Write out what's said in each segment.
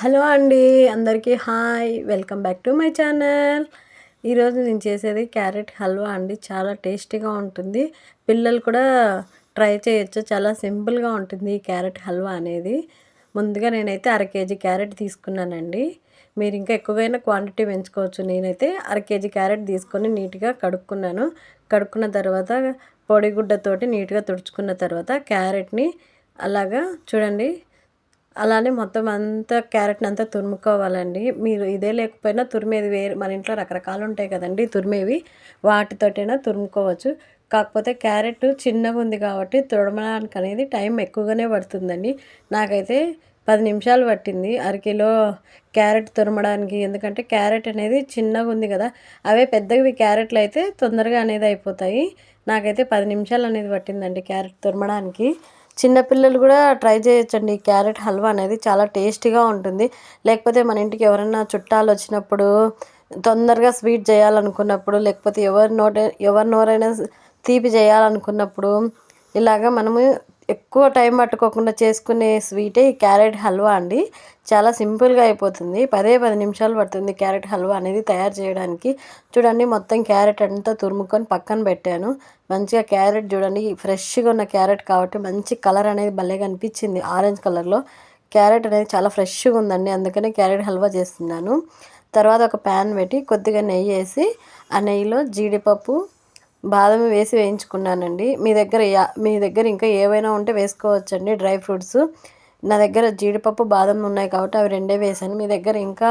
Hello అండి అందరికీ hi. Welcome back to my channel. ఈరోజు నేను చేసేది క్యారెట్ హల్వా అండి. చాలా టేస్టీగా ఉంటుంది. పిల్లలు కూడా ట్రై చేయొచ్చు. చాలా సింపుల్గా ఉంటుంది ఈ క్యారెట్ హల్వా అనేది. ముందుగా నేనైతే అర కేజీ క్యారెట్ తీసుకున్నానండి. మీరు ఇంకా ఎక్కువైనా క్వాంటిటీ పెంచుకోవచ్చు. నేనైతే అర కేజీ క్యారెట్ తీసుకొని నీట్గా కడుక్కున్నాను. కడుక్కున్న తర్వాత పొడిగుడ్డతోటి నీట్గా తుడుచుకున్న తర్వాత క్యారెట్ని అలాగా చూడండి అలానే మొత్తం అంతా క్యారెట్ని అంతా తురుముకోవాలండి. మీరు ఇదే లేకపోయినా తురిమేది వేరు మన ఇంట్లో రకరకాలు ఉంటాయి కదండి తురిమేవి వాటితోటైనా తురుముకోవచ్చు. కాకపోతే క్యారెట్ చిన్నగా ఉంది కాబట్టి తుడమడానికి అనేది టైం ఎక్కువగానే పడుతుందండి. నాకైతే పది నిమిషాలు పట్టింది అరకిలో క్యారెట్ తురమడానికి. ఎందుకంటే క్యారెట్ అనేది చిన్నగా ఉంది కదా అవే పెద్దవి క్యారెట్లు అయితే తొందరగా అనేది అయిపోతాయి. నాకైతే పది నిమిషాలు అనేది పట్టిందండి క్యారెట్ తురమడానికి. చిన్నపిల్లలు కూడా ట్రై చేయొచ్చండి. క్యారెట్ హల్వా అనేది చాలా టేస్టీగా ఉంటుంది. లేకపోతే మన ఇంటికి ఎవరైనా చుట్టాలు వచ్చినప్పుడు తొందరగా స్వీట్ చేయాలనుకున్నప్పుడు లేకపోతే ఎవరి నోట ఎవరి నోరైనా తీపి చేయాలనుకున్నప్పుడు ఇలాగ మనము ఎక్కువ టైం పట్టుకోకుండా చేసుకునే స్వీటే ఈ క్యారెట్ హల్వా అండి. చాలా సింపుల్గా అయిపోతుంది. పదే పది నిమిషాలు పడుతుంది క్యారెట్ హల్వా అనేది తయారు చేయడానికి. చూడండి మొత్తం క్యారెట్ అంతా తురుముకొని పక్కన పెట్టాను. మంచిగా క్యారెట్ చూడండి ఫ్రెష్గా ఉన్న క్యారెట్ కాబట్టి మంచి కలర్ అనేది భలే కనిపించింది ఆరెంజ్ కలర్లో. క్యారెట్ అనేది చాలా ఫ్రెష్గా ఉందండి అందుకనే క్యారెట్ హల్వా చేస్తున్నాను. తర్వాత ఒక ప్యాన్ పెట్టి కొద్దిగా నెయ్యి వేసి ఆ నెయ్యిలో జీడిపప్పు బాదం వేసి వేయించుకున్నానండి. మీ దగ్గర మీ దగ్గర ఇంకా ఏవైనా ఉంటే వేసుకోవచ్చండి డ్రై ఫ్రూట్స్. నా దగ్గర జీడిపప్పు బాదం ఉన్నాయి కాబట్టి అవి రెండే వేసాను. మీ దగ్గర ఇంకా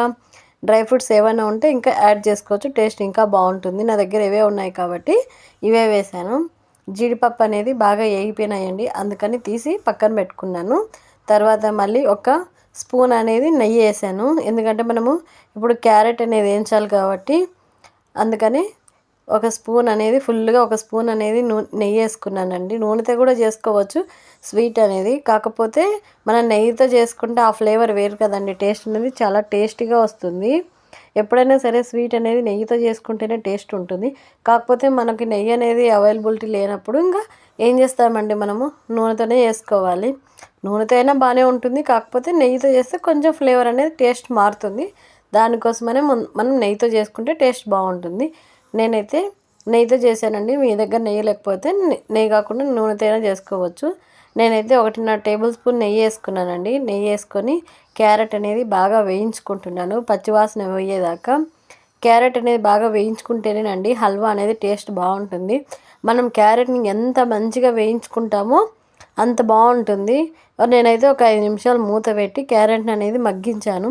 డ్రై ఫ్రూట్స్ ఏమైనా ఉంటే ఇంకా యాడ్ చేసుకోవచ్చు. టేస్ట్ ఇంకా బాగుంటుంది. నా దగ్గర ఇవే ఉన్నాయి కాబట్టి ఇవే వేసాను. జీడిపప్పు అనేది బాగా వేగిపోయినాయండి అందుకని తీసి పక్కన పెట్టుకున్నాను. తర్వాత మళ్ళీ ఒక స్పూన్ అనేది నెయ్యి వేసాను. ఎందుకంటే మనము ఇప్పుడు క్యారెట్ అనేది వేయించాలి కాబట్టి అందుకని ఒక స్పూన్ అనేది ఫుల్గా ఒక స్పూన్ అనేది నూ నెయ్యి వేసుకున్నానండి. నూనెతో కూడా చేసుకోవచ్చు. స్వీట్ అనేది. కాకపోతే మనం నెయ్యితో చేసుకుంటే ఆ ఫ్లేవర్ వేరు కదండి. టేస్ట్ అనేది చాలా టేస్టీగా వస్తుంది. ఎప్పుడైనా సరే స్వీట్ అనేది నెయ్యితో చేసుకుంటేనే టేస్ట్ ఉంటుంది. కాకపోతే మనకి నెయ్యి అనేది అవైలబిలిటీ లేనప్పుడు ఇంకా ఏం చేస్తామండి మనము? నూనెతోనే చేసుకోవాలి నూనెతో అయినా బాగానే ఉంటుంది. కాకపోతే నెయ్యితో చేస్తే కొంచెం ఫ్లేవర్ అనేది టేస్ట్ మారుతుంది. దానికోసమనే మనం నెయ్యితో చేసుకుంటే టేస్ట్ బాగుంటుంది. నేనైతే నెయ్యితో చేశానండి. మీ దగ్గర నెయ్యి లేకపోతే నెయ్యి కాకుండా నూనెతో అయినా చేసుకోవచ్చు. నేనైతే ఒకటిన్నర టేబుల్ స్పూన్ నెయ్యి వేసుకున్నానండి. నెయ్యి వేసుకొని క్యారెట్ అనేది బాగా వేయించుకుంటున్నాను. పచ్చివాసన పోయేదాకా క్యారెట్ అనేది బాగా వేయించుకుంటేనేనండి హల్వా అనేది టేస్ట్ బాగుంటుంది. మనం క్యారెట్ని ఎంత మంచిగా వేయించుకుంటామో అంత బాగుంటుంది. నేనైతే ఒక ఐదు నిమిషాలు మూత పెట్టి క్యారెట్ అనేది మగ్గించాను.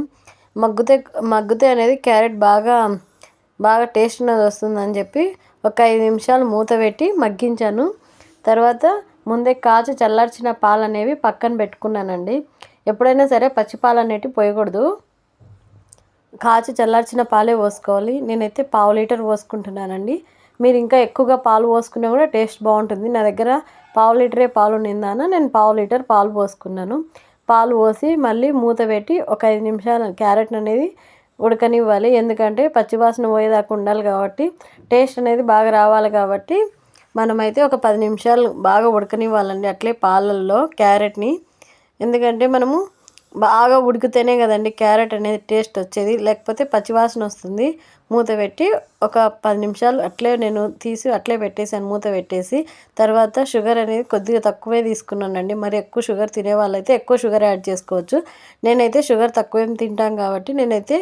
మగ్గితే మగ్గితే అనేది క్యారెట్ బాగా బాగా టేస్ట్ అనేది వస్తుందని చెప్పి ఒక ఐదు నిమిషాలు మూత పెట్టి మగ్గించాను. తర్వాత ముందే కాచి చల్లార్చిన పాలు అనేవి పక్కన పెట్టుకున్నానండి. ఎప్పుడైనా సరే పచ్చి పాలు పోయకూడదు. కాచి చల్లార్చిన పాలే పోసుకోవాలి. నేనైతే పావు లీటర్ పోసుకుంటున్నానండి. మీరు ఇంకా ఎక్కువగా పాలు పోసుకున్నా కూడా టేస్ట్ బాగుంటుంది. నా దగ్గర పావు లీటరే పాలు నిందాన నేను పావు లీటర్ పాలు పోసుకున్నాను. పాలు పోసి మళ్ళీ మూత పెట్టి ఒక ఐదు నిమిషాలు క్యారెట్ అనేది ఉడకనివ్వాలి. ఎందుకంటే పచ్చివాసన పోయేదాకా ఉండాలి కాబట్టి టేస్ట్ అనేది బాగా రావాలి కాబట్టి మనమైతే ఒక పది నిమిషాలు బాగా ఉడకనివ్వాలండి. అట్లే పాలల్లో క్యారెట్ని. ఎందుకంటే మనము బాగా ఉడికితేనే కదండి క్యారెట్ అనేది టేస్ట్ వచ్చేది. లేకపోతే పచ్చివాసన వస్తుంది. మూత పెట్టి ఒక పది నిమిషాలు అట్లే నేను తీసి అట్లే పెట్టేసాను మూత పెట్టేసి. తర్వాత షుగర్ అనేది కొద్దిగా తక్కువే తీసుకున్నానండి. మరి ఎక్కువ షుగర్ తినే వాళ్ళైతే ఎక్కువ షుగర్ యాడ్ చేసుకోవచ్చు. నేనైతే షుగర్ తక్కువేం తింటాం కాబట్టి నేనైతే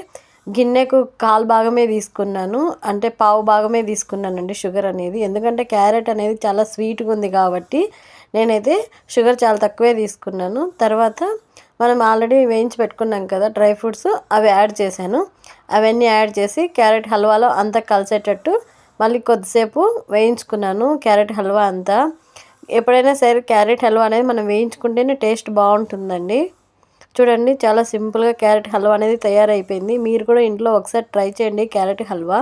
గిన్నెకు కాలు భాగమే తీసుకున్నాను. అంటే పావు భాగమే తీసుకున్నానండి షుగర్ అనేది. ఎందుకంటే క్యారెట్ అనేది చాలా స్వీట్గా ఉంది కాబట్టి నేనైతే షుగర్ చాలా తక్కువే తీసుకున్నాను. తర్వాత మనం ఆల్రెడీ వేయించి పెట్టుకున్నాం కదా డ్రై ఫ్రూట్స్ అవి యాడ్ చేశాను. అవన్నీ యాడ్ చేసి క్యారెట్ హల్వాలో అంతా కలిసేటట్టు మళ్ళీ కొద్దిసేపు వేయించుకున్నాను క్యారెట్ హల్వా అంతా. ఎప్పుడైనా సరే క్యారెట్ హల్వా అనేది మనం వేయించుకుంటేనే టేస్ట్ బాగుంటుందండి. చూడండి చాలా సింపుల్గా క్యారెట్ హల్వా అనేది తయారైపోయింది. మీరు కూడా ఇంట్లో ఒకసారి ట్రై చేయండి క్యారెట్ హల్వా.